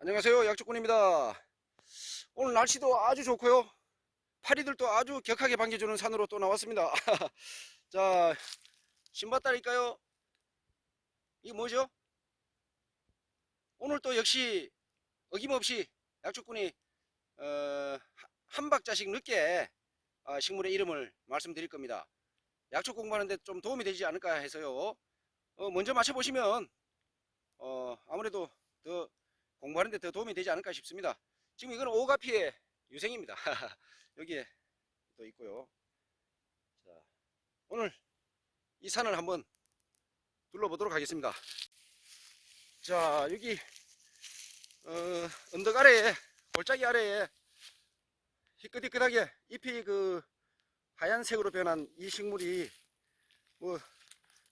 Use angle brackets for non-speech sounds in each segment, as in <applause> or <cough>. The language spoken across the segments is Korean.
안녕하세요 약초꾼입니다. 오늘 날씨도 아주 좋고요. 파리들도 아주 격하게 반겨주는 산으로 또 나왔습니다. <laughs> 자 신봤다니까요? 이게 뭐죠? 오늘 또 역시 어김없이 약초꾼이 어, 하- 한 박자씩 늦게 아, 식물의 이름을 말씀드릴 겁니다. 약초 공부하는데 좀 도움이 되지 않을까 해서요. 어, 먼저 맞춰보시면 어, 아무래도 더 공부하는 데 더 도움이 되지 않을까 싶습니다. 지금 이건 오가피의 유생입니다. <laughs> 여기에 또 있고요. 자, 오늘 이 산을 한번 둘러보도록 하겠습니다. 자, 여기 어, 언덕 아래에 골짜기 아래에 희끗희끗하게 잎이 그 하얀색으로 변한 이 식물이 뭐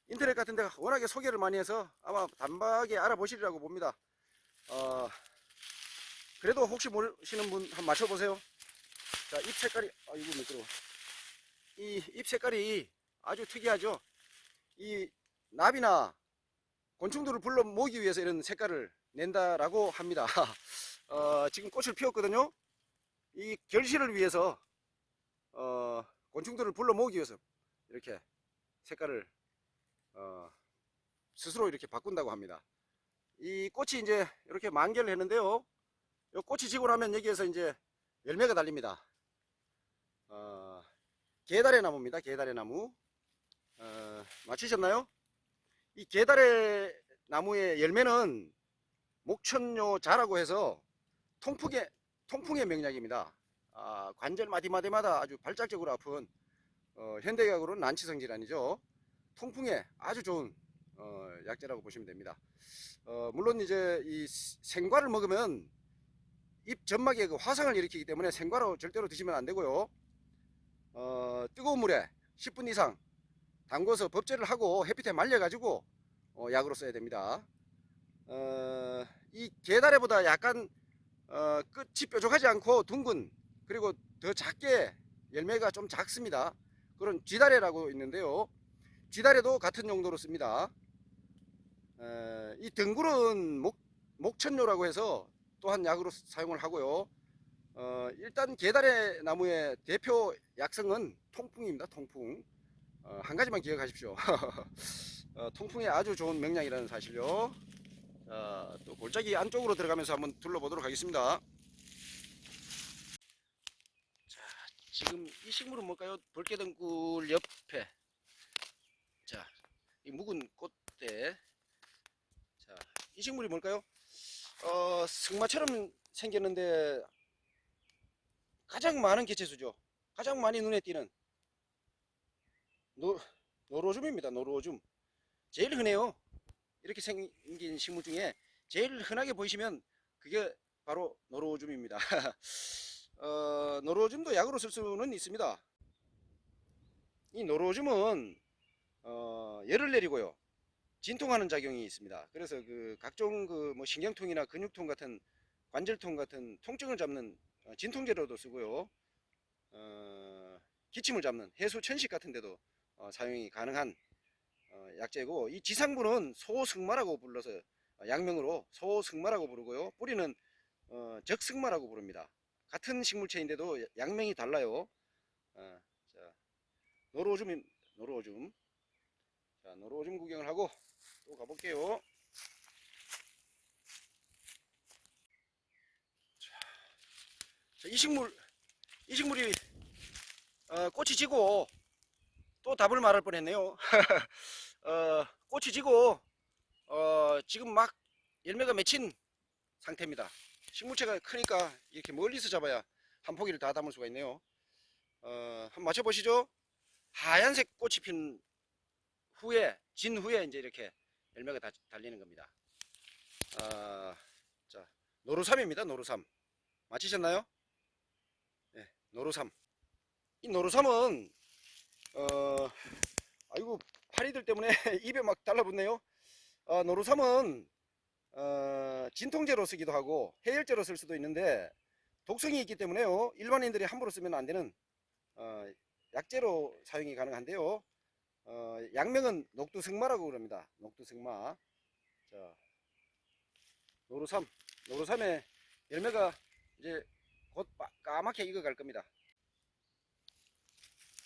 인터넷 같은 데가 워낙에 소개를 많이 해서 아마 단박에 알아보시리라고 봅니다. 어, 그래도 혹시 모르시는 분 한번 맞춰보세요. 자, 잎 색깔이, 아, 이거 미끄러워. 이 잎 색깔이 아주 특이하죠. 이 나비나 곤충들을 불러 모으기 위해서 이런 색깔을 낸다라고 합니다. <laughs> 어, 지금 꽃을 피웠거든요. 이 결실을 위해서, 어, 곤충들을 불러 모으기 위해서 이렇게 색깔을, 어, 스스로 이렇게 바꾼다고 합니다. 이 꽃이 이제 이렇게 만개를 했는데요. 이 꽃이 지고 나면 여기에서 이제 열매가 달립니다. 어, 개다래 나무입니다. 개다래 나무. 어, 맞히셨나요? 이 개다래 나무의 열매는 목천요 자라고 해서 통풍의 통풍의 명약입니다. 아, 관절 마디마디마다 아주 발작적으로 아픈 어, 현대의학으로는 난치성 질환이죠. 통풍에 아주 좋은 어, 약재라고 보시면 됩니다. 어, 물론 이제 이 생과를 먹으면 입 점막에 그 화상을 일으키기 때문에 생과로 절대로 드시면 안 되고요. 어, 뜨거운 물에 10분 이상 담궈서 법제를 하고 햇빛에 말려가지고 어, 약으로 써야 됩니다. 어, 이 게다래보다 약간 어, 끝이 뾰족하지 않고 둥근 그리고 더 작게 열매가 좀 작습니다. 그런 쥐다래라고 있는데요. 쥐다래도 같은 용도로 씁니다. 에, 이 등굴은 목, 목천료라고 해서 또한 약으로 사용을 하고요. 어, 일단 게다래 나무의 대표 약성은 통풍입니다. 통풍. 어, 한 가지만 기억하십시오. <laughs> 어, 통풍에 아주 좋은 명량이라는 사실요. 자, 또 골짜기 안쪽으로 들어가면서 한번 둘러보도록 하겠습니다. 자, 지금 이 식물은 뭘까요? 벌개등굴 옆에 자, 이 묵은 꽃대 자, 이 식물이 뭘까요? 어, 승마처럼 생겼는데 가장 많은 개체수죠. 가장 많이 눈에 띄는 노, 노로줌입니다. 노로줌. 제일 흔해요. 이렇게 생긴 식물 중에 제일 흔하게 보이시면 그게 바로 노로줌입니다. <laughs> 어, 노로줌도 약으로 쓸 수는 있습니다. 이 노로줌은 어, 열을 내리고요. 진통하는 작용이 있습니다. 그래서 그 각종 그 뭐 신경통이나 근육통 같은 관절통 같은 통증을 잡는 어, 진통제로도 쓰고요. 어, 기침을 잡는 해수 천식 같은 데도 어, 사용이 가능한 어, 약재고 이 지상부는 소승마라고 불러서 어, 약명으로 소승마라고 부르고요. 뿌리는 어, 적승마라고 부릅니다. 같은 식물체인데도 약명이 달라요. 어, 자, 노로줌 노로줌 자, 노로줌 구경을 하고 또 가볼게요. 자, 이 식물, 이 식물이 어, 꽃이 지고 또 답을 말할 뻔했네요. <laughs> 어, 꽃이 지고 어, 지금 막 열매가 맺힌 상태입니다. 식물체가 크니까 이렇게 멀리서 잡아야 한 포기를 다 담을 수가 있네요. 어, 한번 맞춰보시죠. 하얀색 꽃이 핀 후에 진 후에 이제 이렇게 열매가 다 달리는 겁니다. 아, 자 노루삼입니다. 노루삼 맞히셨나요? 네, 노루삼. 이 노루삼은 어, 아이고 파리들 때문에 <laughs> 입에 막 달라붙네요. 어, 노루삼은 어, 진통제로 쓰기도 하고 해열제로 쓸 수도 있는데 독성이 있기 때문에요. 일반인들이 함부로 쓰면 안 되는 어, 약재로 사용이 가능한데요. 어, 약명은 녹두승마라고 그럽니다. 녹두승마. 자, 노루삼. 노루삼의 열매가 이제 곧 빠- 까맣게 익어갈 겁니다.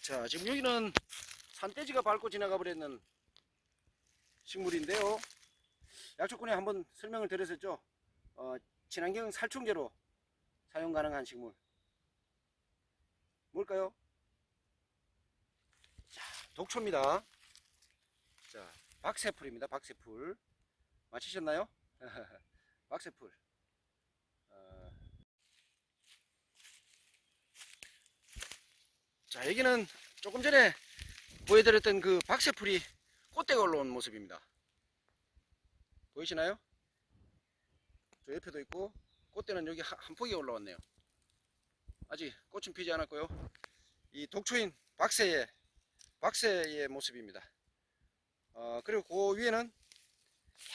자, 지금 여기는 산돼지가 밟고 지나가 버렸는 식물인데요. 약초꾼에 한번 설명을 드렸었죠. 어, 친환경 살충제로 사용 가능한 식물. 뭘까요? 자, 독초입니다. 자, 박새풀입니다. 박새풀. 맞히셨나요? <laughs> 박새풀. 어, 자, 여기는 조금 전에 보여드렸던 그 박새풀이 꽃대가 올라온 모습입니다. 보이시나요? 저 옆에도 있고 꽃대는 여기 한, 한 폭이 올라왔네요. 아직 꽃은 피지 않았고요. 이 독초인 박새의 박새의 모습입니다. 어, 그리고 그 위에는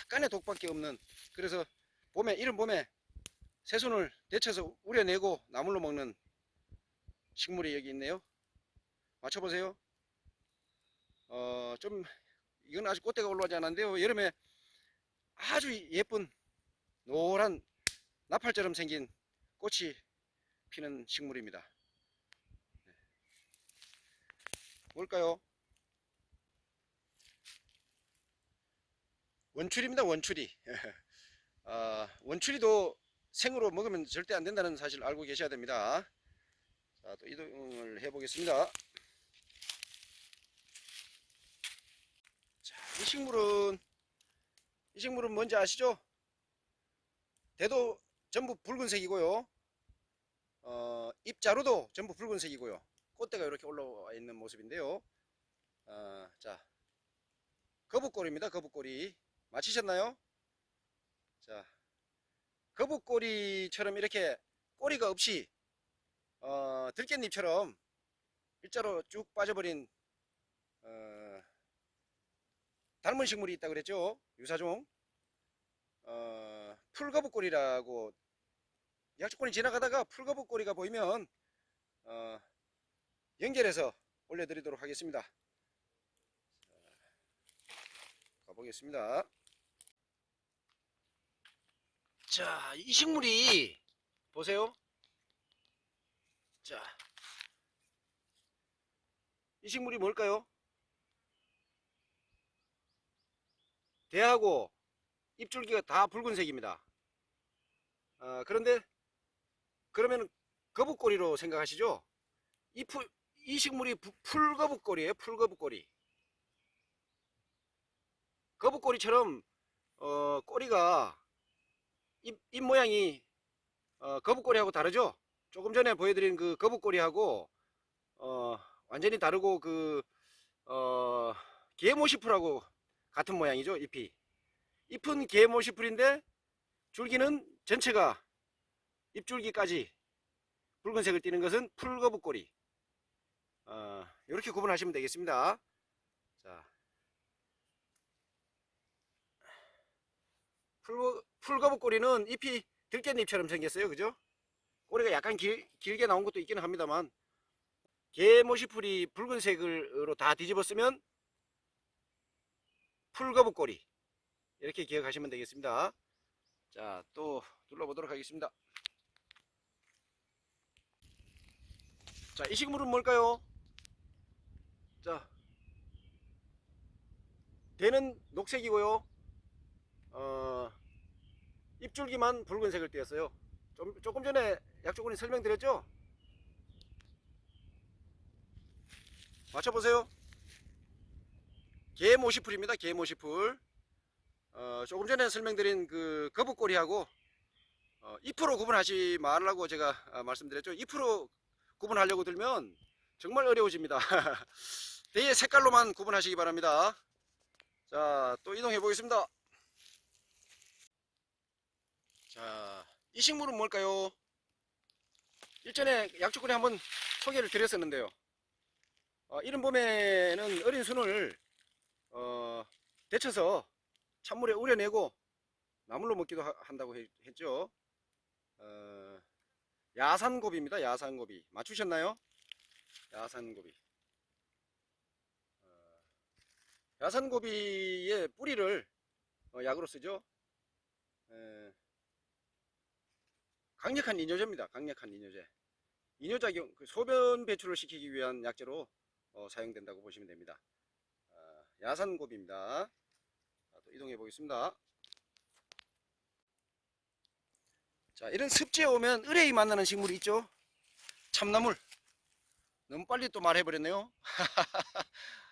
약간의 독밖에 없는 그래서 봄에 이른 봄에 새순을 데쳐서 우려내고 나물로 먹는 식물이 여기 있네요. 맞춰보세요. 어, 좀 이건 아직 꽃대가 올라오지 않았는데요. 여름에 아주 예쁜 노란 나팔처럼 생긴 꽃이 피는 식물입니다. 네. 뭘까요? 원추리입니다. 원추리. <laughs> 아, 원추리도 생으로 먹으면 절대 안 된다는 사실 알고 계셔야 됩니다. 자, 또 이동을 해보겠습니다. 자, 이 식물은 이 식물은 뭔지 아시죠? 대도 전부 붉은색이고요. 어, 잎자루도 전부 붉은색이고요. 꽃대가 이렇게 올라와 있는 모습인데요. 어, 자, 거북꼬리입니다. 거북꼬리. 맞히셨나요? 자, 거북꼬리처럼 이렇게 꼬리가 없이 어, 들깻잎처럼 일자로 쭉 빠져버린 어, 닮은 식물이 있다 그랬죠? 유사종. 어, 풀거북꼬리라고 약초꾼이 지나가다가 풀거북꼬리가 보이면 어, 연결해서 올려드리도록 하겠습니다. 자, 가보겠습니다. 자, 이 식물이 보세요. 자, 이 식물이 뭘까요? 대하고 잎줄기가 다 붉은색입니다. 어, 그런데 그러면 거북꼬리로 생각하시죠? 이, 풀, 이 식물이 부- 풀거북꼬리예요. 풀거북꼬리. 거북꼬리처럼 어, 꼬리가 잎, 잎 모양이 어, 거북꼬리하고 다르죠? 조금 전에 보여드린 그 거북꼬리하고 어, 완전히 다르고 그 어, 게모시풀하고 같은 모양이죠. 잎이. 잎은 게모시풀인데 줄기는 전체가 잎줄기까지 붉은색을 띠는 것은 풀거북꼬리. 어, 이렇게 구분하시면 되겠습니다. 자, 풀, 풀거북 꼬리는 잎이 들깻잎처럼 생겼어요. 그죠? 꼬리가 약간 길, 길게 나온 것도 있기는 합니다만 게모시풀이 붉은색으로 다 뒤집었으면 풀거북 꼬리 이렇게 기억하시면 되겠습니다. 자, 또 둘러보도록 하겠습니다. 자, 이 식물은 뭘까요? 자, 대는 녹색이고요. 어, 잎줄기만 붉은색을 띄었어요. 좀, 조금 전에 약초군이 설명드렸죠? 맞춰보세요. 개모시풀입니다. 개모시풀. 어, 조금 전에 설명드린 그 거북꼬리하고 어, 2% 구분하지 말라고 제가 아, 말씀드렸죠. 2% 구분하려고 들면 정말 어려워집니다. <laughs> 대의 색깔로만 구분하시기 바랍니다. 자, 또 이동해 보겠습니다. 자, 이 식물은 뭘까요? 일전에 약초군에 한번 소개를 드렸었는데요. 어, 이른 봄에는 어린 순을 어, 데쳐서 찬물에 우려내고 나물로 먹기도 하- 한다고 해- 했죠. 어, 야산고비입니다. 야산고비. 맞추셨나요? 야산고비. 어, 야산고비의 뿌리를 어, 약으로 쓰죠. 에, 강력한 이뇨제입니다. 강력한 이뇨제. 이뇨작용, 그 소변 배출을 시키기 위한 약재로 어, 사용된다고 보시면 됩니다. 아, 야산고비입니다. 자, 또 이동해 보겠습니다. 자, 이런 습지에 오면 의뢰이 만나는 식물이 있죠. 참나물. 너무 빨리 또 말해버렸네요. <laughs>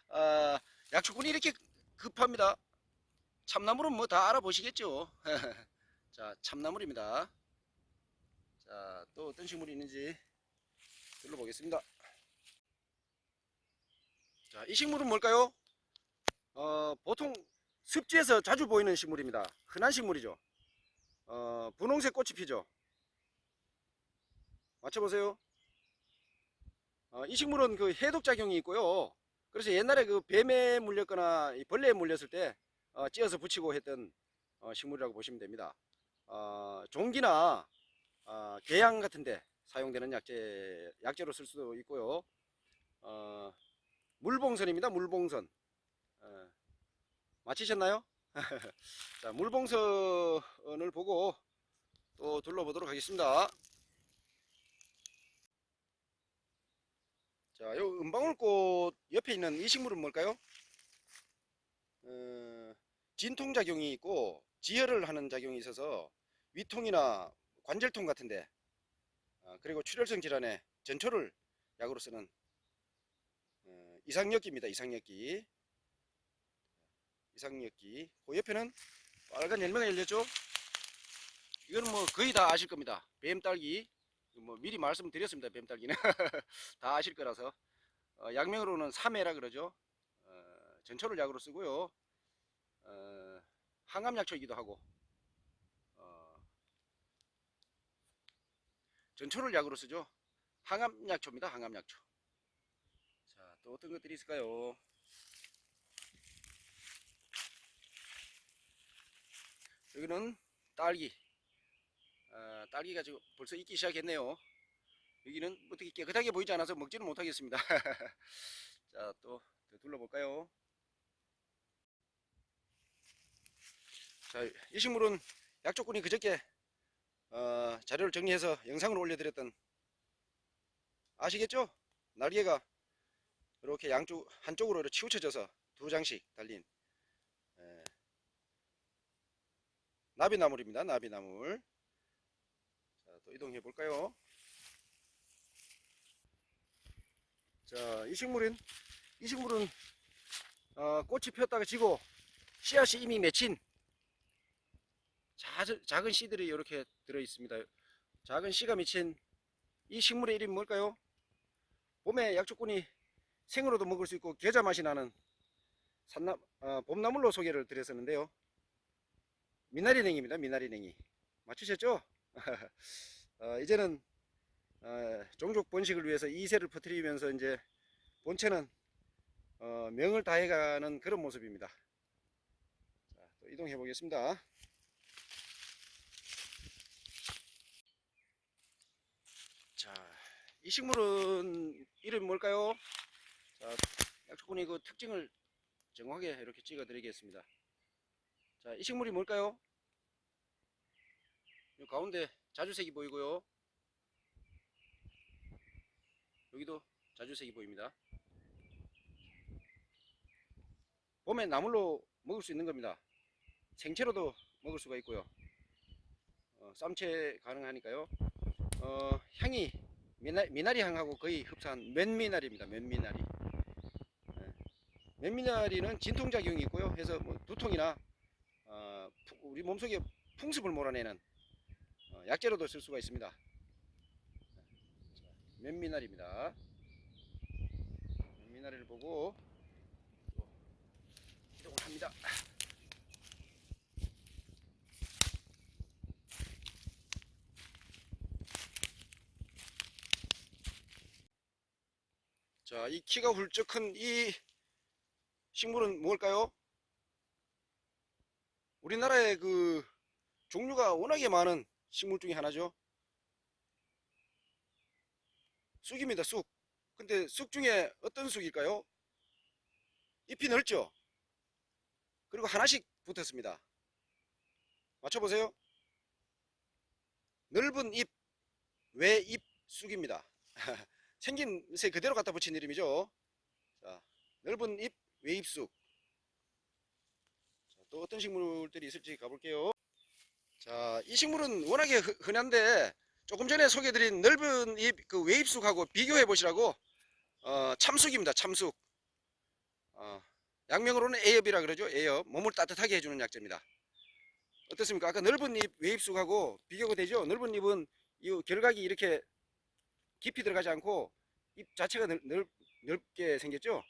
아, 약초군이 이렇게 급합니다. 참나물은 뭐 다 알아보시겠죠. <laughs> 자, 참나물입니다. 자, 또 어떤 식물이 있는지 둘러보겠습니다. 자, 이 식물은 뭘까요? 어, 보통 습지에서 자주 보이는 식물입니다. 흔한 식물이죠. 어, 분홍색 꽃이 피죠. 맞춰보세요. 어, 이 식물은 그 해독작용이 있고요. 그래서 옛날에 그 뱀에 물렸거나 이 벌레에 물렸을 때 어, 찧어서 붙이고 했던 어, 식물이라고 보시면 됩니다. 어, 종기나 어, 개양 같은데 사용되는 약재 약재로 쓸 수도 있고요. 어, 물봉선입니다. 물봉선. 어, 맞히셨나요? <laughs> 자, 물봉선을 보고 또 둘러보도록 하겠습니다. 자, 요 은방울꽃 옆에 있는 이 식물은 뭘까요? 어, 진통작용이 있고 지혈을 하는 작용이 있어서 위통이나 관절통 같은데 어, 그리고 출혈성 질환에 전초를 약으로 쓰는 어, 이상력기입니다. 이상력기. 이상력기. 그 옆에는 빨간 열매가 열렸죠? 이거는 뭐 거의 다 아실 겁니다. 뱀딸기. 뭐 미리 말씀드렸습니다. 뱀딸기는 <laughs> 다 아실 거라서 어, 약명으로는 삼해라 그러죠. 어, 전초를 약으로 쓰고요. 어, 항암약초이기도 하고 어, 전초를 약으로 쓰죠. 항암약초입니다. 항암약초. 자, 또 어떤 것들이 있을까요? 여기는 딸기. 아, 딸기가 지금 벌써 익기 시작했네요. 여기는 어떻게 깨끗하게 보이지 않아서 먹지는 못하겠습니다. <laughs> 자, 또 둘러볼까요? 자, 이 식물은 약초꾼이 그저께 어, 자료를 정리해서 영상을 올려드렸던 아시겠죠? 날개가 이렇게 양쪽 한쪽으로 치우쳐져서 두 장씩 달린 에, 나비나물입니다. 나비나물. 이동해 볼까요? 자, 이 식물은 이 식물은 어, 꽃이 피었다가 지고 씨앗이 이미 맺힌 자, 작은 씨들이 이렇게 들어 있습니다. 작은 씨가 맺힌 이 식물의 이름이 뭘까요? 봄에 약초꾼이 생으로도 먹을 수 있고 겨자 맛이 나는 산나, 어, 봄나물로 소개를 드렸었는데요. 미나리냉입니다. 미나리냉이 맞추셨죠? <laughs> 어, 이제는 어, 종족 번식을 위해서 이세를 퍼뜨리면서 이제 본체는 어, 명을 다해가는 그런 모습입니다. 자, 또 이동해 보겠습니다. 자, 이 식물은 이름이 뭘까요? 자, 약초꾼이 그 특징을 정확하게 이렇게 찍어 드리겠습니다. 자, 이 식물이 뭘까요? 이 가운데 자주색이 보이고요. 여기도 자주색이 보입니다. 봄에 나물로 먹을 수 있는 겁니다. 생채로도 먹을 수가 있고요. 어, 쌈채 가능하니까요. 어, 향이 미나, 미나리 향하고 거의 흡사한 맨미나리입니다. 맨미나리. 예. 맨미나리는 진통작용이 있고요. 해서 뭐 두통이나 어, 푸- 우리 몸속에 풍습을 몰아내는 어, 약재로도 쓸 수가 있습니다. 자, 맨미나리입니다. 맨미나리를 보고 또 이동을 합니다. 자, 이 키가 훌쩍 큰 이 식물은 뭘까요? 우리나라에 그 종류가 워낙에 많은 식물 중에 하나죠. 쑥입니다, 쑥. 근데 쑥 중에 어떤 쑥일까요? 잎이 넓죠? 그리고 하나씩 붙었습니다. 맞춰보세요. 넓은 잎, 외입쑥입니다. <laughs> 생긴 새 그대로 갖다 붙인 이름이죠. 자, 넓은 잎 외입쑥. 자, 또 어떤 식물들이 있을지 가볼게요. 자, 이 식물은 워낙에 흔- 흔한데 조금 전에 소개해드린 넓은 잎 그 외입쑥하고 비교해 보시라고 어, 참쑥입니다. 참쑥. 어, 약명으로는 애엽이라 그러죠. 애엽. 몸을 따뜻하게 해주는 약재입니다. 어떻습니까? 아까 넓은 잎 외입쑥하고 비교가 되죠. 넓은 잎은 이 결각이 이렇게 깊이 들어가지 않고 잎 자체가 넓, 넓, 넓게 생겼죠.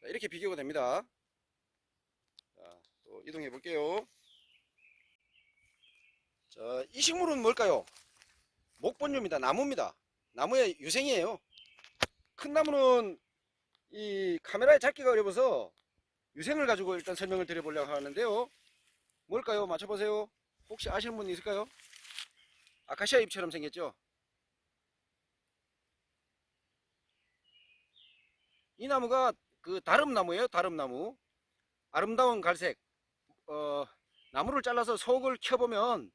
자, 이렇게 비교가 됩니다. 자, 또 이동해 볼게요. 자, 이 식물은 뭘까요? 목본류입니다. 나무입니다. 나무의 유생이에요. 큰 나무는 이 카메라에 잡기가 어려워서 유생을 가지고 일단 설명을 드려보려고 하는데요. 뭘까요? 맞춰보세요. 혹시 아시는 분 있을까요? 아카시아 잎처럼 생겼죠? 이 나무가 그 다름나무예요. 다름나무. 아름다운 갈색. 어, 나무를 잘라서 속을 켜보면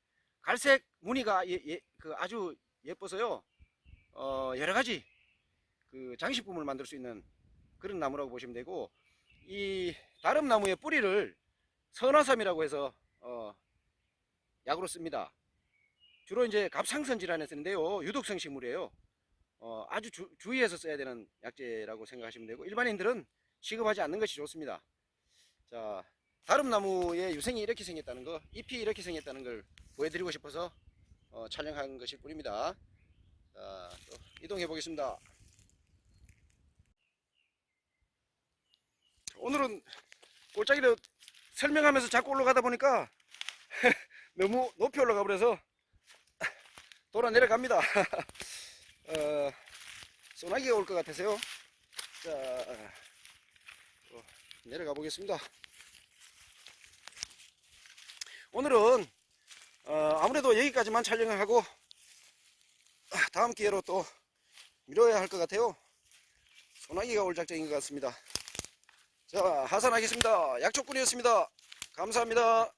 갈색 무늬가 예, 예, 그 아주 예뻐서요. 어, 여러 가지 그 장식품을 만들 수 있는 그런 나무라고 보시면 되고 이 다름 나무의 뿌리를 선화삼이라고 해서 어, 약으로 씁니다. 주로 이제 갑상선 질환에 쓰는데요. 유독성 식물이에요. 어, 아주 주, 주의해서 써야 되는 약재라고 생각하시면 되고 일반인들은 취급하지 않는 것이 좋습니다. 자, 다름 나무의 유생이 이렇게 생겼다는 거, 잎이 이렇게 생겼다는 걸 보여드리고 싶어서 어, 촬영한 것일 뿐입니다. 자, 또 이동해 보겠습니다. 오늘은 골짜기를 설명하면서 자꾸 올라가다 보니까 <laughs> 너무 높이 올라가 버려서 <laughs> 돌아 내려갑니다. <laughs> 어, 소나기가 올 것 같아서요. 자, 어, 내려가 보겠습니다. 오늘은 어, 아무래도 여기까지만 촬영을 하고 아, 다음 기회로 또 미뤄야 할 것 같아요. 소나기가 올 작정인 것 같습니다. 자, 하산하겠습니다. 약초꾼이었습니다. 감사합니다.